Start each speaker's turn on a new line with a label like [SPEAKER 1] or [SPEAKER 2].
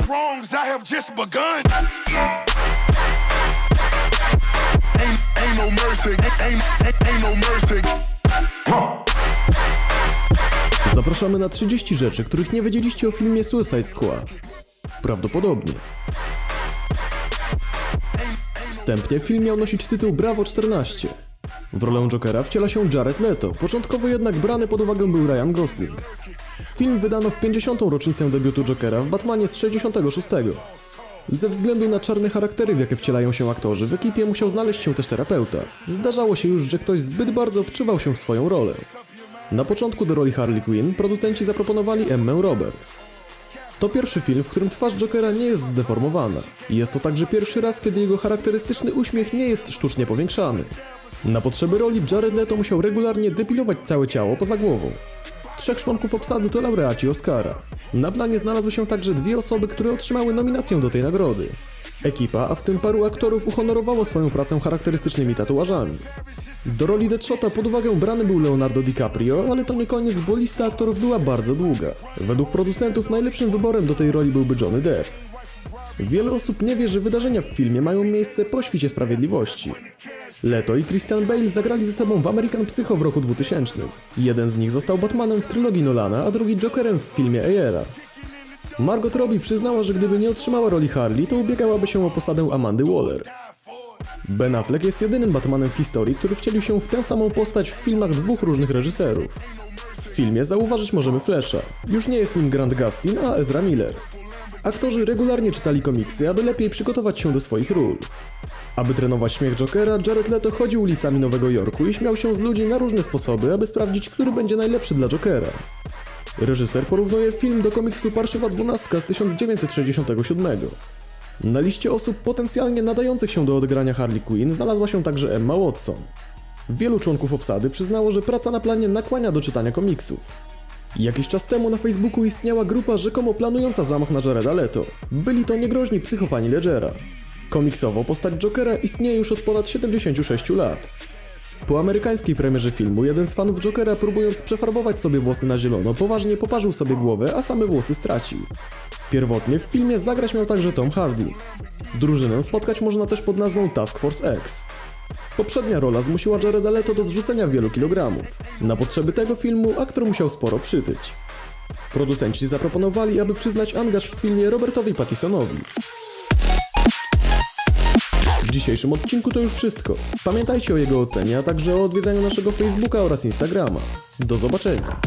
[SPEAKER 1] my wrongs, I have just begun. Ain't, ain't no mercy, ain't, ain't, ain't no mercy. Huh.
[SPEAKER 2] Zapraszamy na 30 rzeczy, których nie wiedzieliście o filmie Suicide Squad. Prawdopodobnie. Wstępnie film miał nosić tytuł Bravo 14. W rolę Jokera wciela się Jared Leto, początkowo jednak brany pod uwagę był Ryan Gosling. Film wydano w 50. rocznicę debiutu Jokera w Batmanie z 66. Ze względu na czarne charaktery, w jakie wcielają się aktorzy, w ekipie musiał znaleźć się też terapeuta. Zdarzało się już, że ktoś zbyt bardzo wczuwał się w swoją rolę. Na początku do roli Harley Quinn producenci zaproponowali Emmę Roberts. To pierwszy film, w którym twarz Jokera nie jest zdeformowana. Jest to także pierwszy raz, kiedy jego charakterystyczny uśmiech nie jest sztucznie powiększany. Na potrzeby roli Jared Leto musiał regularnie depilować całe ciało poza głową. Trzech członków obsady to laureaci Oscara. Na planie znalazły się także dwie osoby, które otrzymały nominację do tej nagrody. Ekipa, a w tym paru aktorów uhonorowało swoją pracę charakterystycznymi tatuażami. Do roli Deadshota pod uwagę brany był Leonardo DiCaprio, ale to nie koniec, bo lista aktorów była bardzo długa. Według producentów najlepszym wyborem do tej roli byłby Johnny Depp. Wiele osób nie wie, że wydarzenia w filmie mają miejsce po świcie sprawiedliwości. Leto i Christian Bale zagrali ze sobą w American Psycho w roku 2000. Jeden z nich został Batmanem w trylogii Nolana, a drugi Jokerem w filmie Ayera. Margot Robbie przyznała, że gdyby nie otrzymała roli Harley, to ubiegałaby się o posadę Amandy Waller. Ben Affleck jest jedynym Batmanem w historii, który wcielił się w tę samą postać w filmach dwóch różnych reżyserów. W filmie zauważyć możemy Flasha. Już nie jest nim Grant Gustin, a Ezra Miller. Aktorzy regularnie czytali komiksy, aby lepiej przygotować się do swoich ról. Aby trenować śmiech Jokera, Jared Leto chodził ulicami Nowego Jorku i śmiał się z ludzi na różne sposoby, aby sprawdzić, który będzie najlepszy dla Jokera. Reżyser porównuje film do komiksu Parszywa Dwunastka z 1967. Na liście osób potencjalnie nadających się do odegrania Harley Quinn znalazła się także Emma Watson. Wielu członków obsady przyznało, że praca na planie nakłania do czytania komiksów. Jakiś czas temu na Facebooku istniała grupa rzekomo planująca zamach na Jareda Leto. Byli to niegroźni psychofani Ledgera. Komiksowo postać Jokera istnieje już od ponad 76 lat. Po amerykańskiej premierze filmu jeden z fanów Jokera próbując przefarbować sobie włosy na zielono poważnie poparzył sobie głowę, a same włosy stracił. Pierwotnie w filmie zagrać miał także Tom Hardy. Drużynę spotkać można też pod nazwą Task Force X. Poprzednia rola zmusiła Jareda Leto do zrzucenia wielu kilogramów. Na potrzeby tego filmu aktor musiał sporo przytyć. Producenci zaproponowali, aby przyznać angaż w filmie Robertowi Pattisonowi. Dzisiejszym odcinku to już wszystko. Pamiętajcie o jego ocenie, a także o odwiedzaniu naszego Facebooka oraz Instagrama. Do zobaczenia.